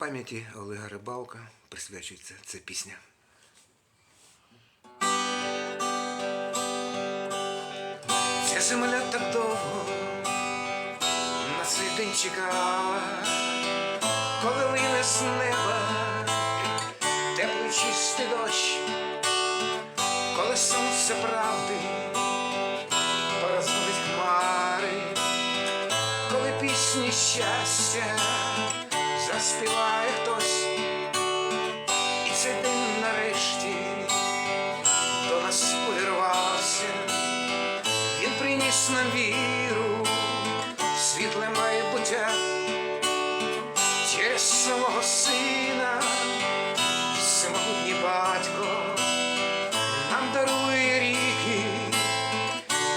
Пам'яті Олега Рибалка присвячується ця пісня. Ця земля так довго на цей день чекала, коли лине з неба теплий чистий дощ, коли сонце правди порозводить хмари, коли пісні щастя заспіває хтось, і цей день нарешті до нас увірвався. Він приніс нам віру, світле майбуття через свого сина, всемогутній батько нам дарує ріки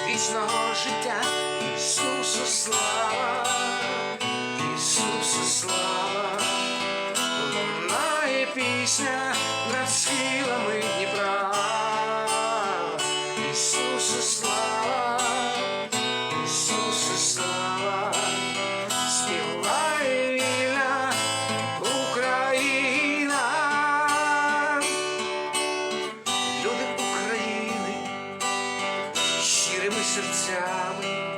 вічного серцями,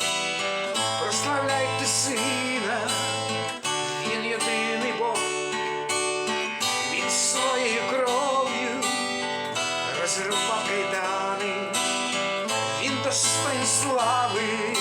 прославляйте сина, він єдиний Бог, він своєю кров'ю розірвав кайдани, він достань слави,